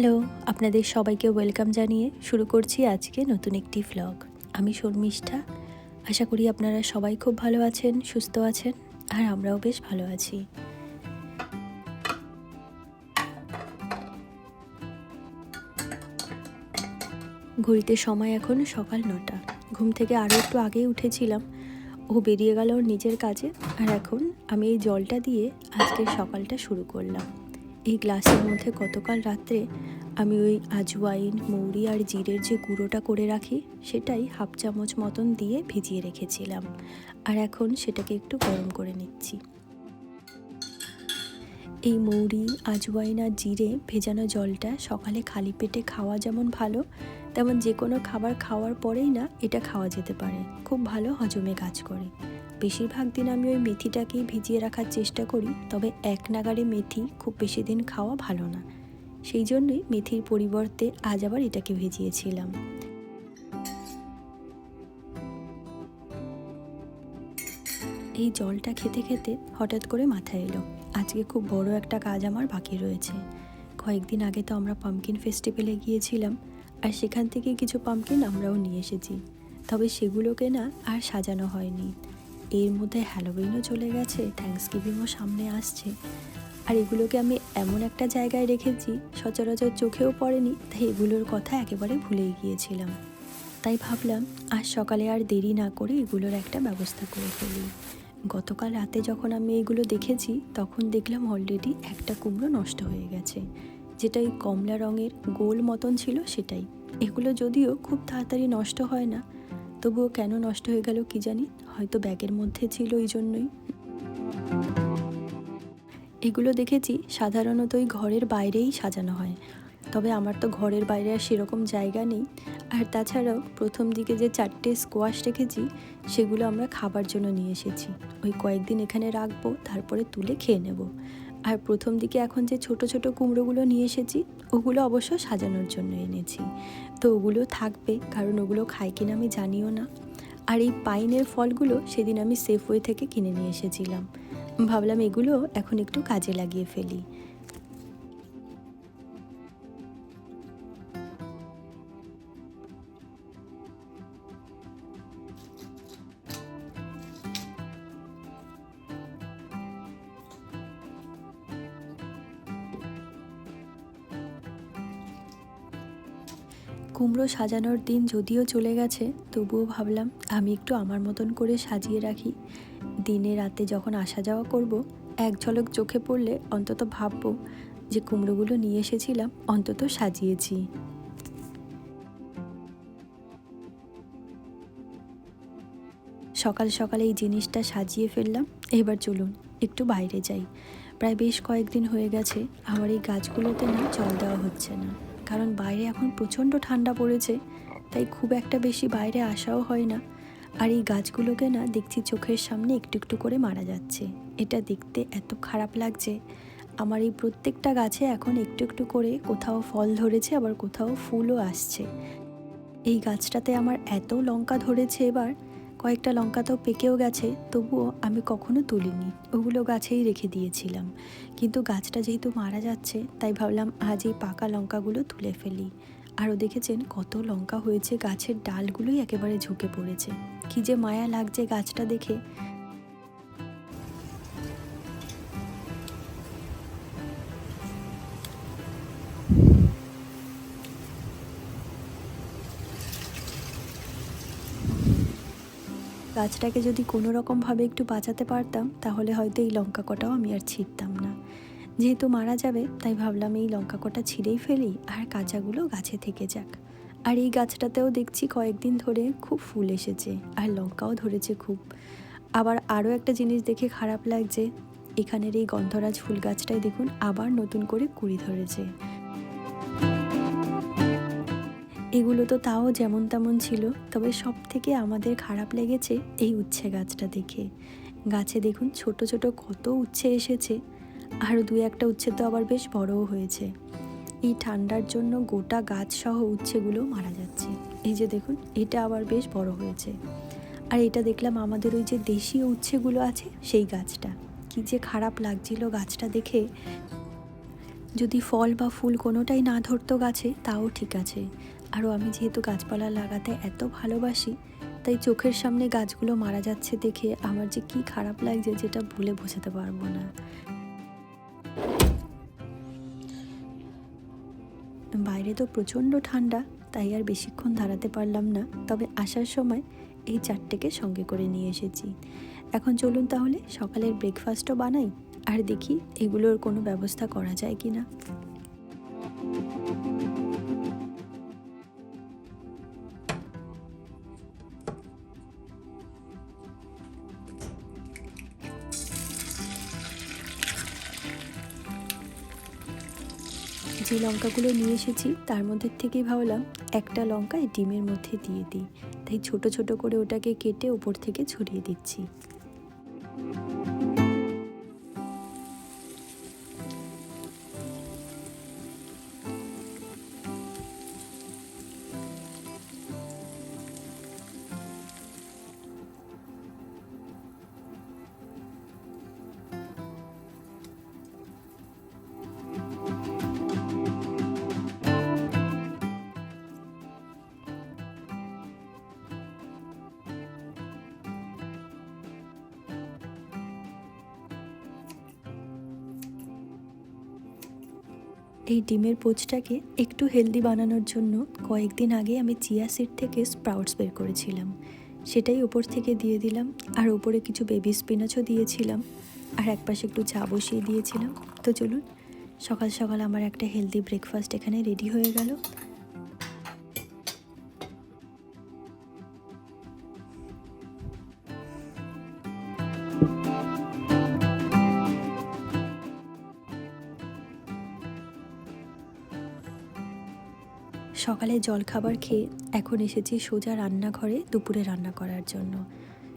Hello, আপনাদের সবাইকে welcome জানিয়ে শুরু করছি আজকে নতুন একটি ভ্লগ আমি শর্মিষ্ঠা। আশা করি আপনারা সবাই খুব ভালো আছেন, সুস্থ আছেন, আর আমরাও বেশ ভালো আছি। ঘড়িতে সময় এখন সকাল নটা। ঘুম থেকে আরও একটু আগেই উঠেছিলাম। ও বেরিয়ে গেল ওর নিজের কাজে, আর এখন আমি এই জলটা দিয়ে আজকের সকালটা শুরু করলাম। এই গ্লাসের মধ্যে গতকাল রাত্রে আমি ওই আজওয়াইন, মৌরি আর জিরের যে গুঁড়োটা করে রাখি, সেটাই হাফ চামচ মতন দিয়ে ভিজিয়ে রেখেছিলাম। আর এখন সেটাকে একটু গরম করে নিচ্ছি। এই মৌরি, আজওয়াইন আর জিরে ভেজানো জলটা সকালে খালি পেটে খাওয়া যেমন ভালো, তেমন যে কোনো খাবার খাওয়ার পরেই না এটা খাওয়া যেতে পারে। খুব ভালো হজমে কাজ করে। বেশিরভাগ দিন আমি ওই মেথিটাকেই ভিজিয়ে রাখার চেষ্টা করি, তবে এক নাগারে মেথি খুব বেশি দিন খাওয়া ভালো না। সেই জন্যই মেথির পরিবর্তে আজ আবার এটাকে ভিজিয়েছিলাম। এই জলটা খেতে খেতে হঠাৎ করে মাথায় এলো। আজকে খুব বড় একটা কাজ আমার বাকি রয়েছে। কয়েকদিন আগে তো আমরা পাম্পকিন ফেস্টিভ্যালে গিয়েছিলাম, আর সেখান থেকে কিছু পাম্পকিন আমরাও নিয়ে এসেছি। তবে সেগুলোকে না আর সাজানো হয়নি। এর মধ্যে হ্যালোউইনও চলে গেছে থ্যাংকস গিভিংও সামনে আসছে, আর এগুলোকে আমি এমন একটা জায়গায় রেখেছি, সচরাচর চোখেও পড়েনি, তাই এগুলোর কথা একেবারে ভুলেই গিয়েছিলাম। তাই ভাবলাম, আজ সকালে আর দেরি না করে এগুলোর একটা ব্যবস্থা করে ফেলি। গতকাল রাতে যখন আমি এগুলো দেখেছি, তখন দেখলাম অলরেডি একটা কুমড়ো নষ্ট হয়ে গেছে। যেটা এই কমলা রঙের গোল মতন ছিল সেটাই। এগুলো যদিও খুব তাড়াতাড়ি নষ্ট হয় না, তবুও কেন নষ্ট হয়ে গেল কি জানি? হয়তো ব্যাগের মধ্যে ছিল এই জন্যই। এগুলো দেখেছি সাধারণত ওই ঘরের বাইরেই সাজানো হয়। তবে আমার তো ঘরের বাইরে আর সেরকম জায়গা নেই। আর তাছাড়াও প্রথম দিকে যে চারটে স্কোয়াশ রেখেছি, সেগুলো আমরা খাবার জন্য নিয়ে এসেছি। ওই কয়েকদিন এখানে রাখব, তারপরে তুলে খেয়ে নেব। আর প্রথম দিকে এখন যে ছোট ছোট কুমড়োগুলো নিয়ে এসেছি, ওগুলো অবশ্য সাজানোর জন্য এনেছি। তো ওগুলো থাকবে, কারণ ওগুলো খাই কিনা আমি জানিও না। আর এই পাইনের ফলগুলো সেদিন আমি সেফওয়ে থেকে কিনে নিয়ে এসেছিলাম। ভাবলাম এগুলো এখন একটু কাজে লাগিয়ে ফেলি। কুমড়ো সাজানোর দিন যদিও চলে গেছে, তবুও ভাবলাম আমি একটু আমার মতন করে সাজিয়ে রাখি। দিনে রাতে যখন আসা যাওয়া করব, এক ঝলক চোখে পড়লে অন্তত ভাববো যে কুমড়োগুলো নিয়ে এসেছিলাম, অন্তত সাজিয়েছি। সকাল সকালে এই জিনিসটা সাজিয়ে ফেললাম, এবার চলুন একটু বাইরে যাই। প্রায় বেশ কয়েকদিন হয়ে গেছে, আমার এই গাছগুলোতে না জল দেওয়া হচ্ছে না। কারণ বাইরে এখন প্রচণ্ড ঠান্ডা পড়েছে, তাই খুব একটা বেশি বাইরে আসাও হয় না। আর এই গাছগুলোকে না দেখছি চোখের সামনে একটু একটু করে মারা যাচ্ছে। এটা দেখতে এত খারাপ লাগছে। আমার এই প্রত্যেকটা গাছে এখন একটু একটু করে কোথাও ফল ধরেছে, আবার কোথাও ফুলও আসছে। এই গাছটাতে আমার এত লঙ্কা ধরেছে এবার কয়েকটা লঙ্কা তো পেকেও গেছে, তবুও আমি কখনো তুলিনি। ওগুলো গাছেই রেখে দিয়েছিলাম। কিন্তু গাছটা যেহেতু মারা যাচ্ছে, তাই ভাবলাম আজ এই পাকা লঙ্কাগুলো তুলে ফেলি। আরও দেখেছেন কত লঙ্কা হয়েছে গাছের ডালগুলোই একেবারে ঝুঁকে পড়েছে। কি যে মায়া লাগছে গাছটা দেখে। গাছটাকে যদি কোনো রকমভাবে একটু বাঁচাতে পারতাম, তাহলে হয়তো এই লঙ্কা কটাও আমি আর ছিঁড়তাম না। যেহেতু মারা যাবে, তাই ভাবলাম এই লঙ্কা কটা ছিঁড়েই ফেলি আর কাঁচাগুলো গাছে থেকে যাক। আর এই গাছটাতেও দেখছি কয়েকদিন ধরে খুব ফুল এসেছে আর লঙ্কাও ধরেছে খুব। আবার আরও একটা জিনিস দেখে খারাপ লাগছে, এখানের এই গন্ধরাজ ফুল গাছটাই দেখুন আবার নতুন করে কুড়ি ধরেছে। এগুলো তো তাও যেমন তেমন ছিল, তবে সব থেকে আমাদের খারাপ লেগেছে এই উচ্ছে গাছটা দেখে। গাছে দেখুন ছোট ছোট কত উচ্ছে এসেছে আরও দু একটা উচ্ছে তো আবার বেশ বড়ও হয়েছে। এই ঠান্ডার জন্য গোটা গাছ সহ উচ্ছেগুলো মারা যাচ্ছে। এই যে দেখুন, এটা আবার বেশ বড় হয়েছে। আর এটা দেখলাম আমাদের ওই যে দেশীয় উচ্ছেগুলো আছে, সেই গাছটা। কি যে খারাপ লাগছিল গাছটা দেখে। যদি ফল বা ফুল কোনোটাই না ধরতো গাছে, তাও ঠিক আছে। আরও আমি যেহেতু গাছপালা লাগাতে এত ভালোবাসি, তাই চোখের সামনে গাছগুলো মারা যাচ্ছে দেখে আমার যে কি খারাপ লাগছে যেটা ভুলে বোঝাতে পারব না। বাইরে তো প্রচণ্ড ঠান্ডা, তাই আর বেশিক্ষণ দাঁড়াতে পারলাম না, তবে আসার সময় এই চারটেকে সঙ্গে করে নিয়ে এসেছি। এখন চলুন তাহলে সকালের ব্রেকফাস্টও বানাই, আর দেখি এগুলোর কোনো ব্যবস্থা করা যায় কি না লঙ্কাগুলো নিয়ে এসেছি। তার মধ্যে থেকেই ভাবলাম, একটা লঙ্কা এই ডিমের মধ্যে দিয়ে দিই। তাই ছোট ছোট করে ওটাকে কেটে ওপর থেকে ছড়িয়ে দিচ্ছি। এই ডিমের পোচটাকে একটু হেলদি বানানোর জন্য কয়েকদিন আগে আমি চিয়া সিড থেকে স্প্রাউটস বের করেছিলাম। সেটাই ওপর থেকে দিয়ে দিলাম আর ওপরে কিছু বেবি স্পিনাচও দিয়েছিলাম আর একপাশে একটু চা বসিয়ে দিয়েছিলাম। তো চলুন, সকাল সকাল আমার একটা হেলদি ব্রেকফাস্ট এখানে রেডি হয়ে গেল। সকালে জলখাবার খেয়ে এখন এসেছি সোজা রান্নাঘরে দুপুরে রান্না করার জন্য।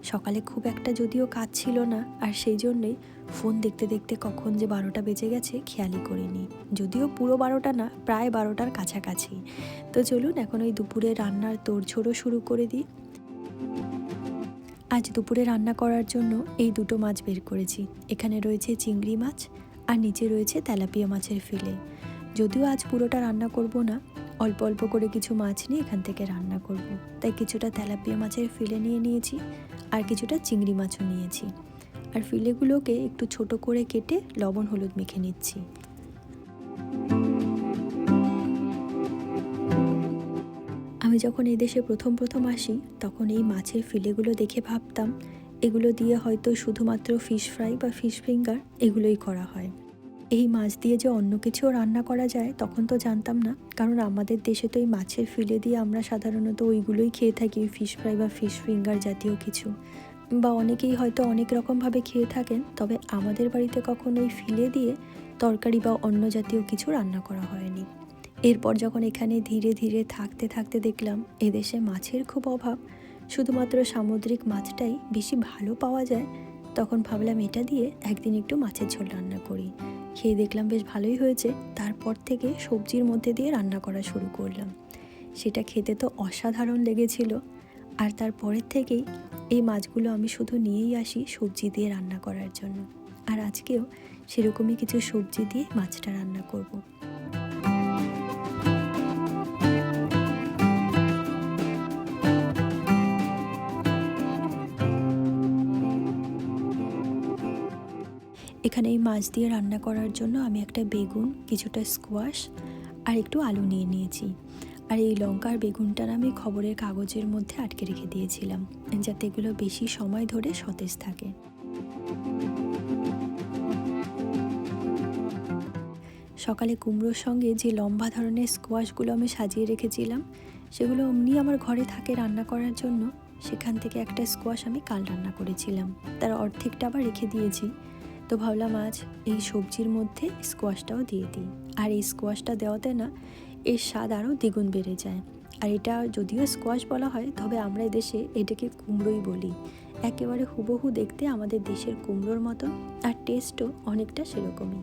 সকালে খুব একটা যদিও কাজ ছিল না, আর সেই জন্যেই ফোন দেখতে দেখতে কখন যে বারোটা বেজে গেছে খেয়ালই করিনি। যদিও পুরো বারোটা না, প্রায় বারোটার কাছাকাছি। তো চলুন এখন ওই দুপুরে রান্নার তোড়ঝোড়ও শুরু করে দিই। আজ দুপুরে রান্না করার জন্য এই দুটো মাছ বের করেছি। এখানে রয়েছে চিংড়ি মাছ আর নিচে রয়েছে তেলাপিয়া মাছের ফিলে। যদিও আজ পুরোটা রান্না করব না অল্প অল্প করে কিছু মাছ নিয়ে এখান থেকে রান্না করব। তাই কিছুটা তেলাপিয়া মাছের ফিলে নিয়ে নিয়েছি আর কিছুটা চিংড়ি মাছও নিয়েছি। আর ফিলেগুলোকে একটু ছোট করে কেটে লবণ হলুদ মেখে নিচ্ছি। আমি যখন এদেশে প্রথম প্রথম আসি, তখন এই মাছের ফিলেগুলো দেখে ভাবতাম, এগুলো দিয়ে হয়তো শুধুমাত্র ফিশ ফ্রাই বা ফিশ ফিঙ্গার এগুলোই করা হয়। এই মাছ দিয়ে যে অন্য কিছুও রান্না করা যায়, তখন তো জানতাম না। কারণ আমাদের দেশে তো এই মাছের ফিলে দিয়ে আমরা সাধারণত ওইগুলোই খেয়ে থাকি ফিশ ফ্রাই বা ফিশ ফিঙ্গার জাতীয় কিছু। বা অনেকেই হয়তো অনেক রকমভাবে খেয়ে থাকেন, তবে আমাদের বাড়িতে কখনো এই ফিলে দিয়ে তরকারি বা অন্য জাতীয় কিছু রান্না করা হয়নি। এরপর যখন এখানে ধীরে ধীরে থাকতে থাকতে দেখলাম, এদেশে মাছের খুব অভাব। শুধুমাত্র সামুদ্রিক মাছটাই বেশি ভালো পাওয়া যায়, তখন ভাবলাম এটা দিয়ে একদিন একটু মাছের ঝোল রান্না করি। খেয়ে দেখলাম বেশ ভালোই হয়েছে। তারপর থেকে সবজির মধ্যে দিয়ে রান্না করা শুরু করলাম। সেটা খেতে তো অসাধারণ লেগেছিল। আর তারপরের থেকেই এই মাছগুলো আমি শুধু নিয়েই আসি সবজি দিয়ে রান্না করার জন্য। আর আজকেও সেরকমই কিছু সবজি দিয়ে মাছটা রান্না করব। এখানে এই মাছ দিয়ে রান্না করার জন্য আমি একটা বেগুন, কিছুটা স্কোয়াশ আর একটু আলু নিয়ে নিয়েছি। আর এই লঙ্কার বেগুনটার আমি খবরের কাগজের মধ্যে আটকে রেখে দিয়েছিলাম, যাতে এগুলো বেশি সময় ধরে সতেজ থাকে। সকালে কুমড়োর সঙ্গে যে লম্বা ধরনের স্কোয়াশগুলো আমি সাজিয়ে রেখেছিলাম, সেগুলো অমনি আমার ঘরে থাকে রান্না করার জন্য, সেখান থেকে একটা স্কোয়াশ আমি কাল রান্না করেছিলাম। তার অর্ধেকটা আবার রেখে দিয়েছি। তো ভাবলাম আজ এই সবজির মধ্যে স্কোয়াশটাও দিয়ে দিই। আর এই স্কোয়াশটা দেওয়াতে না এর স্বাদ আরও দ্বিগুণ বেড়ে যায়। আর এটা যদিও স্কোয়াশ বলা হয়, তবে আমরা দেশে এটাকে কুমড়োই বলি। একেবারে হুবহু দেখতে আমাদের দেশের কুমড়োর মতো, আর টেস্টও অনেকটা সেরকমই।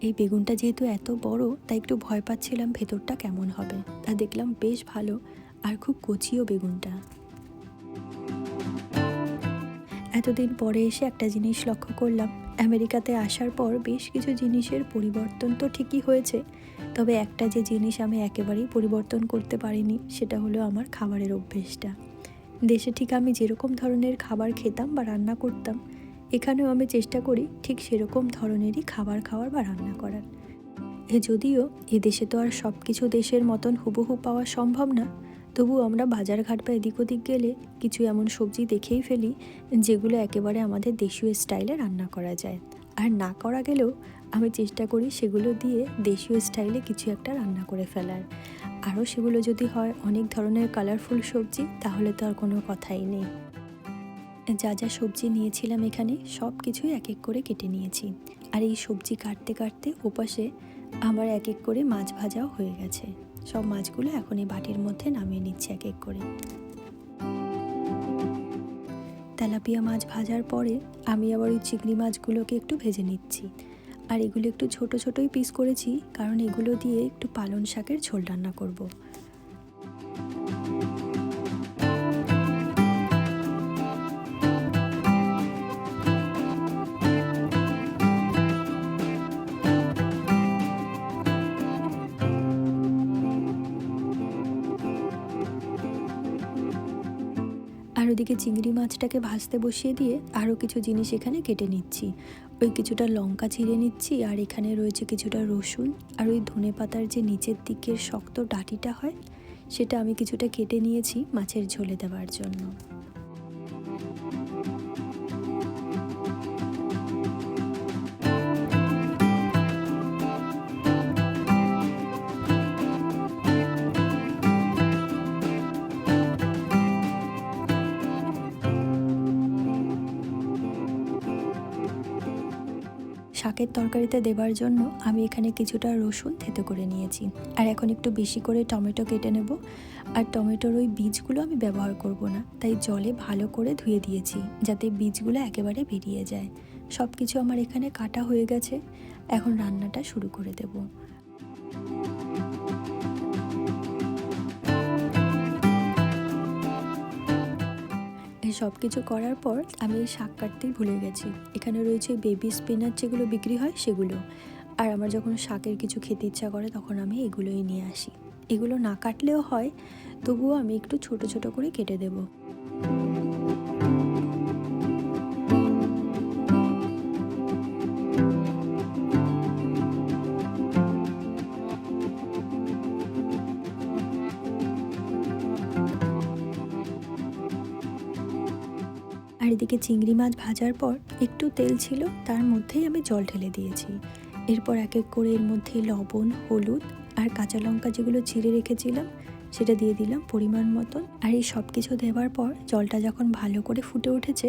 এই বেগুনটা যেহেতু এত বড়, তাই একটু ভয় পাচ্ছিলাম ভেতরটা কেমন হবে। তা দেখলাম বেশ ভালো, আর খুব কচিও বেগুনটা। এতদিন পরে এসে একটা জিনিস লক্ষ্য করলাম। আমেরিকাতে আসার পর বেশ কিছু জিনিসের পরিবর্তন তো ঠিকই হয়েছে। তবে একটা যে জিনিস আমি একেবারেই পরিবর্তন করতে পারিনি, সেটা হলো আমার খাবারের অভ্যেসটা। দেশে ঠিক আমি যেরকম ধরনের খাবার খেতাম বা রান্না করতাম, এখানেও আমি চেষ্টা করি ঠিক সেরকম ধরনেরই খাবার খাওয়ার বা রান্না করার। এ যদিও এ দেশে তো আর সব কিছু দেশের মতন হুবহু পাওয়া সম্ভব না তবু আমরা বাজারঘাট বা এদিক ওদিক গেলে কিছু এমন সবজি দেখেই ফেলি, যেগুলো একেবারে আমাদের দেশীয় স্টাইলে রান্না করা যায়। আর না করা গেলেও আমি চেষ্টা করি সেগুলো দিয়ে দেশীয় স্টাইলে কিছু একটা রান্না করে ফেলার। আরও সেগুলো যদি হয় অনেক ধরনের কালারফুল সবজি, তাহলে তো আর কোনো কথাই নেই। যা যা সবজি নিয়েছিলাম এখানে, সব কিছুই এক এক করে কেটে নিয়েছি। আর এই সবজি কাটতে কাটতে ওপাশে আমার এক এক করে মাছ ভাজাও হয়ে গেছে। সব মাছগুলো এখন এই বাটির মধ্যে নামিয়ে নিচ্ছি এক এক করে। তেলাপিয়া মাছ ভাজার পরে আমি আবার ওই চিংড়ি মাছগুলোকে একটু ভেজে নিচ্ছি। আর এগুলো একটু ছোট ছোটই পিস করেছি, কারণ এগুলো দিয়ে একটু পালন শাকের ঝোল রান্না করব। ওদিকে চিংড়ি মাছটাকে ভাজতে বসিয়ে দিয়ে আরও কিছু জিনিস এখানে কেটে নিচ্ছি। ওই কিছুটা লঙ্কা ছিঁড়ে নিচ্ছি আর এখানে রয়েছে কিছুটা রসুন আর ওই ধনে পাতার যে নিচের দিকের শক্ত ডাটিটা হয়, সেটা আমি কিছুটা কেটে নিয়েছি মাছের ঝোলে দেওয়ার জন্য। শাকের তরকারিতে দেবার জন্য আমি এখানে কিছুটা রসুন থেতো করে নিয়েছি। আর এখন একটু বেশি করে টমেটো কেটে নেব। আর টমেটোর ওই বীজগুলো আমি ব্যবহার করব না। তাই জলে ভালো করে ধুয়ে দিয়েছি, যাতে বীজগুলো একেবারে বেরিয়ে যায়। সব কিছু আমার এখানে কাটা হয়ে গেছে। এখন রান্নাটা শুরু করে দেবো। সব কিছু করার পর আমি এই শাক কাটতেই ভুলে গেছি। এখানে রয়েছে বেবি স্পিনার যেগুলো বিক্রি হয়, সেগুলো। আর আমার যখন শাকের কিছু খেতে ইচ্ছা করে, তখন আমি এগুলোই নিয়ে আসি। এগুলো না কাটলেও হয়, তবুও আমি একটু ছোট ছোট করে কেটে দেবো। আর এদিকে চিংড়ি মাছ ভাজার পর একটু তেল ছিল, তার মধ্যেই আমি জল ঢেলে দিয়েছি। এরপর এক এক করে এর মধ্যে লবণ, হলুদ আর কাঁচা লঙ্কা যেগুলো চিড়ে রেখেছিলাম, সেটা দিয়ে দিলাম পরিমাণ মতন। আর এই সব কিছু দেওয়ার পর জলটা যখন ভালো করে ফুটে উঠেছে,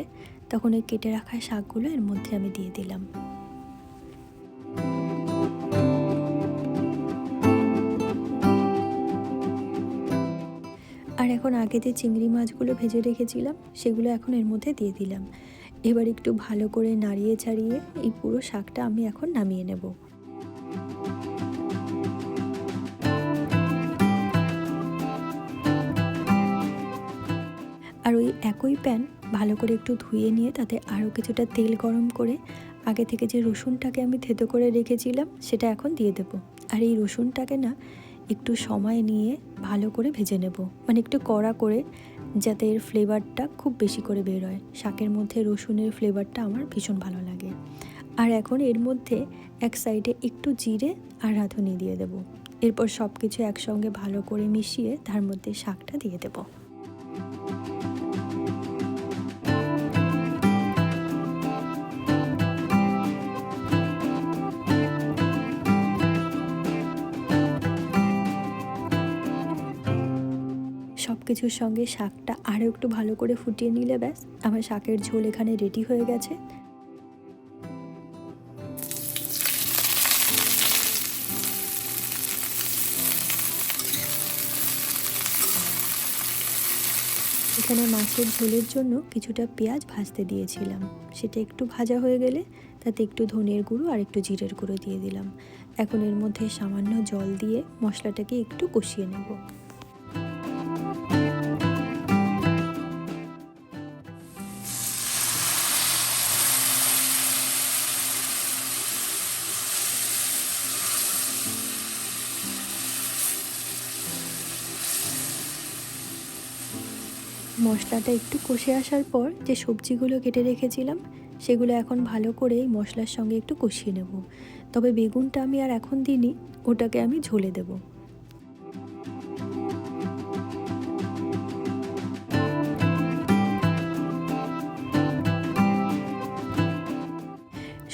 তখন এই কেটে রাখা শাকগুলো এর মধ্যে আমি দিয়ে দিলাম। এখন আগে যে চিংড়ি মাছগুলো ভেজে রেখেছিলাম, সেগুলো এখন এর মধ্যে দিয়ে দিলাম। এবার একটু ভালো করে নাড়িয়ে ছাড়িয়ে এই পুরো শাকটা আমি এখন নামিয়ে নেব। আর ওই একই প্যান ভালো করে একটু ধুয়ে নিয়ে তাতে আরও কিছুটা তেল গরম করে আগে থেকে যে রসুনটাকে আমি থেতো করে রেখেছিলাম, সেটা এখন দিয়ে দেবো। আর এই রসুনটাকে না একটু সময় নিয়ে ভালো করে ভেজে নেব। মানে একটু কড়া করে যাতে এর ফ্লেভারটা খুব বেশি করে বের হয় শাকের মধ্যে রসুনের ফ্লেভারটা আমার ভীষণ ভালো লাগে। আর এখন এর মধ্যে এক সাইডে একটু জিরে আর রাঁধুনি দিয়ে দেব। এরপর সব কিছু একসঙ্গে ভালো করে মিশিয়ে তার মধ্যে শাকটা দিয়ে দেবো। কিছুর সঙ্গে শাকটা আরও একটু ভালো করে ফুটিয়ে নিলে ব্যাস, আমার শাকের ঝোল এখানে রেডি হয়ে গেছে। এখানে মাছের ঝোলের জন্য কিছুটা পেঁয়াজ ভাজতে দিয়েছিলাম। সেটা একটু ভাজা হয়ে গেলে তাতে একটু ধনের গুঁড়ো আর একটু জিরের গুঁড়ো দিয়ে দিলাম। এখন এর মধ্যে সামান্য জল দিয়ে মশলাটাকে একটু কষিয়ে নেব। মশলাটা একটু কষে আসার পর যে সবজিগুলো কেটে রেখেছিলাম, সেগুলো এখন ভালো করে এই মশলার সঙ্গে একটু কষিয়ে নেব। তবে বেগুনটা আমি আর এখন দিইনি, ওটাকে আমি ঝোলে দেবো।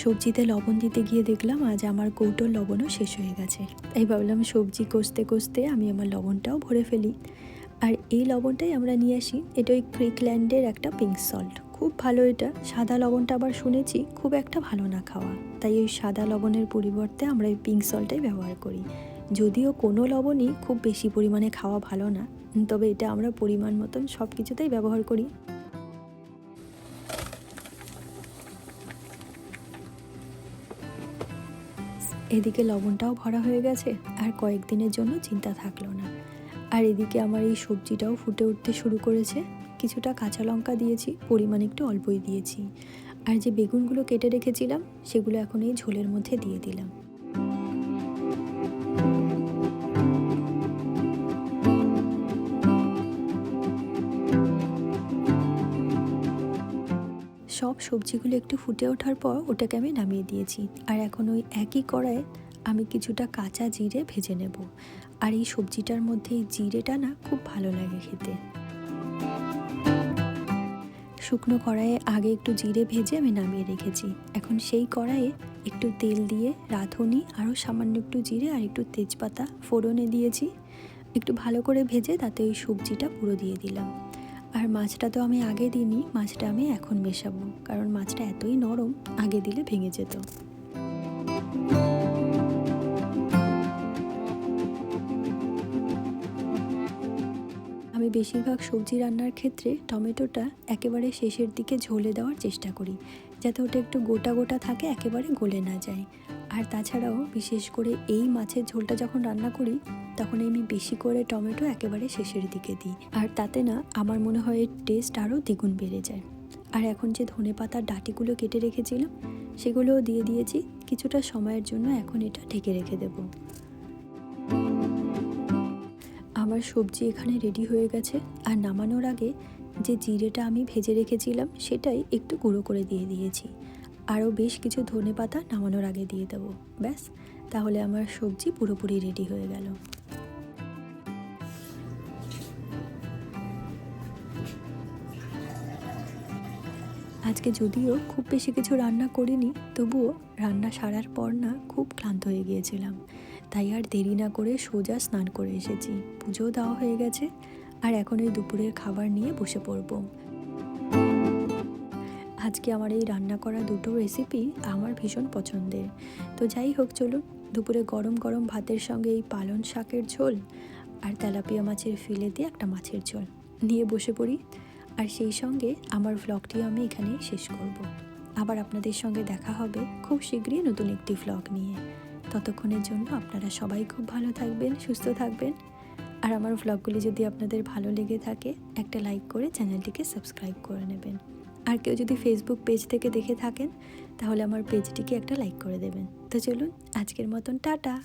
সবজিতে লবণ দিতে গিয়ে দেখলাম আজ আমার কৌটোর লবণও শেষ হয়ে গেছে। তাই ভাবলাম সবজি কষতে কষতে আমি আমার লবণটাও ভরে ফেলি। আর এই লবণটাই আমরা নিয়ে আসি। এটা ওই ক্রিকল্যান্ডের একটা পিঙ্ক সল্ট খুব ভালো এটা। সাদা লবণটা আবার শুনেছি, খুব একটা ভালো না খাওয়া। তাই ওই সাদা লবণের পরিবর্তে আমরা এই পিঙ্ক সল্টটাই ব্যবহার করি। যদিও কোনো লবণই খুব বেশি পরিমাণে খাওয়া ভালো না, তবে এটা আমরা পরিমাণ মতন সব কিছুতেই ব্যবহার করি। এদিকে লবণটাও ভরা হয়ে গেছে, আর কয়েকদিনের জন্য চিন্তা থাকল না। আর এদিকে আমার এই সবজিটাও ফুটে উঠতে শুরু করেছে। কিছুটা কাঁচা লঙ্কা দিয়েছি, পরিমাণ একটু অল্পই দিয়েছি। আর যে বেগুনগুলো কেটে রেখেছিলাম, সেগুলো এখন এই ঝোলের মধ্যে দিয়ে দিলাম। সব সবজিগুলো একটু ফুটে ওঠার পর ওটাকে আমি নামিয়ে দিয়েছি। আর এখন ওই একই কড়ায় আমি কিছুটা কাঁচা জিরে ভেজে নেব। আর এই সবজিটার মধ্যে এই জিরেটা না খুব ভালো লাগে খেতে। শুকনো কড়াইয়ে আগে একটু জিরে ভেজে আমি নামিয়ে রেখেছি। এখন সেই কড়াইয়ে একটু তেল দিয়ে রাঁধুনি, আরও সামান্য একটু জিরে আর একটু তেজপাতা ফোড়নে দিয়েছি। একটু ভালো করে ভেজে তাতে ওই সবজিটা পুরো দিয়ে দিলাম। আর মাছটা তো আমি আগে দিইনি, মাছটা আমি এখন মেশাবো। কারণ মাছটা এতই নরম, আগে দিলে ভেঙে যেত। আমি বেশিরভাগ সবজি রান্নার ক্ষেত্রে টমেটোটা একেবারে শেষের দিকে ঝোলে দেওয়ার চেষ্টা করি, যাতে ওটা একটু গোটা গোটা থাকে, একেবারে গলে না যায়। আর তাছাড়াও বিশেষ করে এই মাছের ঝোলটা যখন রান্না করি, তখন আমি বেশি করে টমেটো একেবারে শেষের দিকে দিই। আর তাতে না, আমার মনে হয় এর টেস্ট আরও দ্বিগুণ বেড়ে যায়। আর এখন যে ধনে পাতার ডাটিগুলো কেটে রেখেছিলাম, সেগুলোও দিয়ে দিয়েছি, কিছুটা সময়ের জন্য এখন এটা ঢেকে রেখে দেবো। আমার সবজি এখানে রেডি হয়ে গেছে। আর নামানোর আগে যে জিরেটা আমি ভেজে রেখেছিলাম, সেটাই একটু গুঁড়ো করে দিয়ে দিয়েছি। আরও বেশ কিছু ধনে পাতা নামানোর আগে দিয়ে দেবো। ব্যাস, তাহলে আমার সবজি পুরোপুরি রেডি হয়ে গেল। আজকে যদিও খুব বেশি কিছু রান্না করিনি, তবুও রান্না সারার পর না খুব ক্লান্ত হয়ে গিয়েছিলাম। তাই আর দেরি না করে সোজা স্নান করে এসেছি। পুজোও দেওয়া হয়ে গেছে, আর এখন এই দুপুরের খাবার নিয়ে বসে পড়ব। আজকে আমার এই রান্না করা দুটো রেসিপি আমার ভীষণ পছন্দের। তো যাই হোক, চলুন। দুপুরে গরম গরম ভাতের সঙ্গে এই পালন শাকের ঝোল আর তেলাপিয়া মাছের ফিলে দিয়ে একটা মাছের ঝোল নিয়ে বসে পড়ি। আর সেই সঙ্গে আমার ভ্লগটি আমি এখানেই শেষ করব। আবার আপনাদের সঙ্গে দেখা হবে খুব শীঘ্রই নতুন একটি ভ্লগ নিয়ে। ততক্ষণের জন্য আপনারা সবাই খুব ভালো থাকবেন, সুস্থ থাকবেন। আর আমার ভ্লগগুলি যদি আপনাদের ভালো লেগে থাকে, একটা লাইক করে চ্যানেলটিকে সাবস্ক্রাইব করে নেবেন। আর কেউ যদি ফেসবুক পেজ থেকে দেখে থাকেন, তাহলে আমার পেজটিকে একটা লাইক করে দেবেন। তো চলুন, আজকের মতন টাটা!